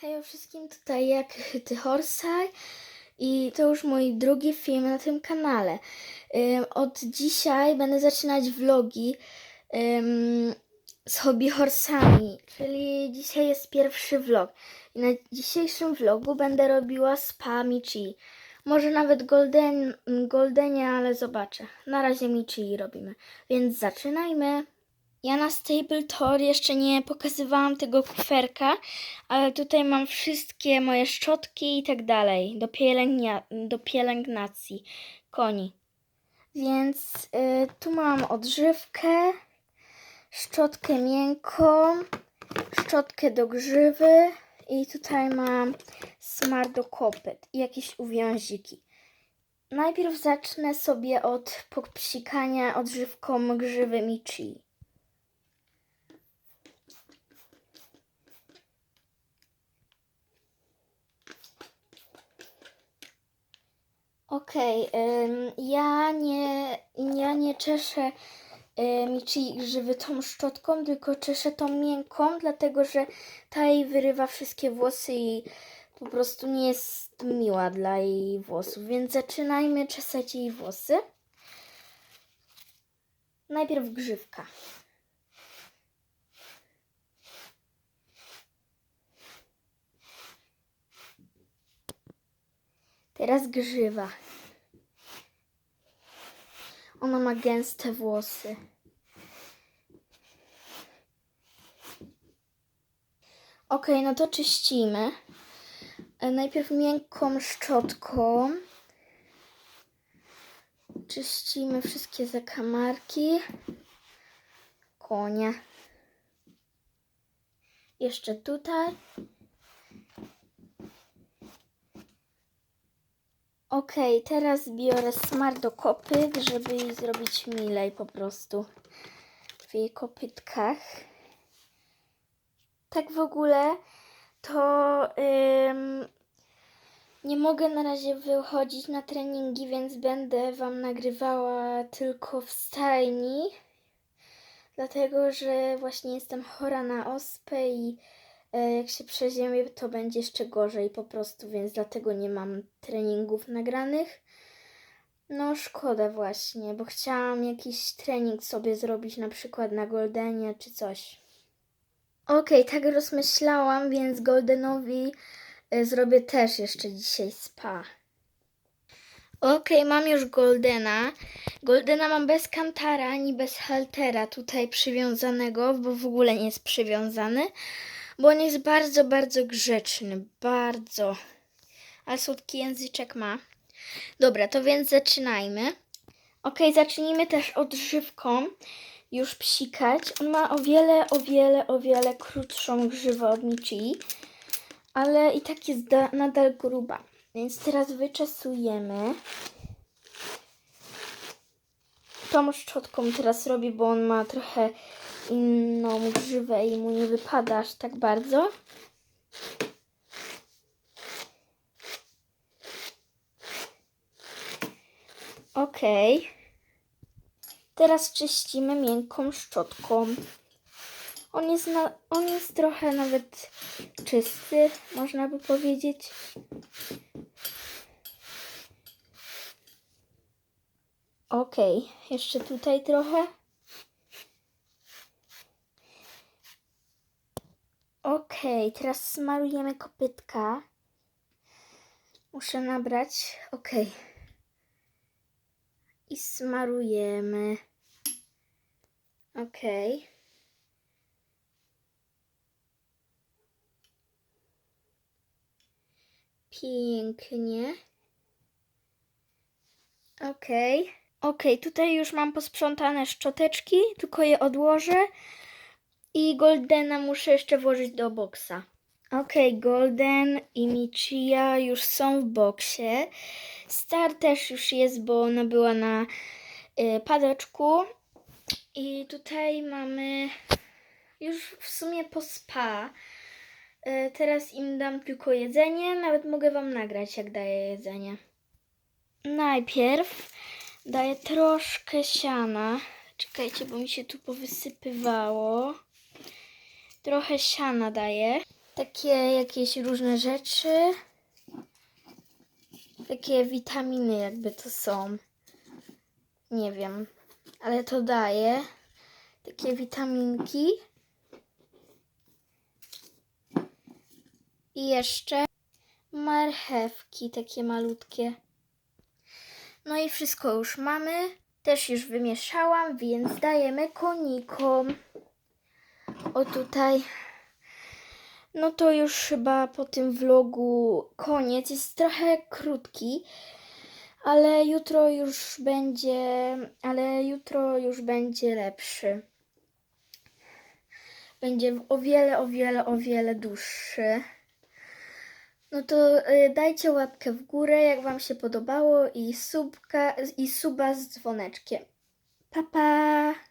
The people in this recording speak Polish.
Hej wszystkim, tutaj jak Ty Horsaj i to już mój drugi film na tym kanale. Od dzisiaj będę zaczynać vlogi z hobby horsami, czyli dzisiaj jest pierwszy vlog. I na dzisiejszym vlogu będę robiła spa Michi. Może nawet golden, goldenie, ale zobaczę. Na razie Michi robimy, więc zaczynajmy. Ja na Stable Tour jeszcze nie pokazywałam tego kuferka, ale tutaj mam wszystkie moje szczotki i tak dalej do, pielęgnia- do pielęgnacji koni. Więc y, tu mam odżywkę, szczotkę miękką, szczotkę do grzywy i tutaj mam smar do kopyt i jakieś uwiąziki. Najpierw zacznę sobie od popsikania odżywką grzywy Michi. Okej, ym, ja nie, ja nie czeszę Michi grzywy tą szczotką, tylko czeszę tą miękką, dlatego że ta jej wyrywa wszystkie włosy i po prostu nie jest miła dla jej włosów. Więc zaczynajmy czesać jej włosy. Najpierw grzywka. Teraz grzywa. Ona ma gęste włosy. Ok, no to czyścimy. E, Najpierw miękką szczotką. Czyścimy wszystkie zakamarki. Konia. Jeszcze tutaj. Okej, teraz biorę smar do kopyt, żeby jej zrobić milej po prostu w jej kopytkach. Tak w ogóle to ym, nie mogę na razie wychodzić na treningi, więc będę Wam nagrywała tylko w stajni. Dlatego, że właśnie jestem chora na ospę i jak się przeziębię, to będzie jeszcze gorzej po prostu, więc dlatego nie mam treningów nagranych. No szkoda właśnie, bo chciałam jakiś trening sobie zrobić, na przykład na Goldenie czy coś. Okej, tak rozmyślałam, więc Goldenowi e, zrobię też jeszcze dzisiaj spa. Okej, mam już Goldena. Goldena mam bez kantara ani bez haltera tutaj przywiązanego, bo w ogóle nie jest przywiązany, bo on jest bardzo, bardzo grzeczny, bardzo. Ale słodki języczek ma. Dobra, to więc zaczynajmy. Okej, zacznijmy też odżywką już psikać. On ma o wiele, o wiele, o wiele krótszą grzywę od Michi, ale i tak jest da- nadal gruba. Więc teraz wyczesujemy. Tą szczotką teraz robię, bo on ma trochę inną grzywę i mu nie wypada aż tak bardzo. Okej. Teraz czyścimy miękką szczotką. On jest, na, on jest trochę nawet czysty, można by powiedzieć. Okej, jeszcze tutaj trochę. Okej, teraz smarujemy kopytka. Muszę nabrać. Okej. I smarujemy. Okej. Pięknie. Okej. Okej, tutaj już mam posprzątane szczoteczki, tylko je odłożę. I Goldena muszę jeszcze włożyć do boksa. Okej, Golden i Michia już są w boksie. Star też już jest, bo ona była na y, padeczku. I tutaj mamy już w sumie po spa. Y, teraz im dam tylko jedzenie. Nawet mogę Wam nagrać, jak daję jedzenie. Najpierw daję troszkę siana. Czekajcie, bo mi się tu powysypywało. Trochę siana daję. takie jakieś różne rzeczy. Takie witaminy jakby to są. Nie wiem, ale to daje. Takie witaminki. I jeszcze marchewki takie malutkie. No i wszystko już mamy. Też już wymieszałam, więc dajemy konikom. O tutaj. No to już chyba po tym vlogu koniec. Jest trochę krótki, ale jutro już będzie, ale jutro już będzie lepszy. Będzie o wiele, o wiele, o wiele dłuższy. No to y, dajcie łapkę w górę, jak Wam się podobało i subka, i suba z dzwoneczkiem. Pa, pa!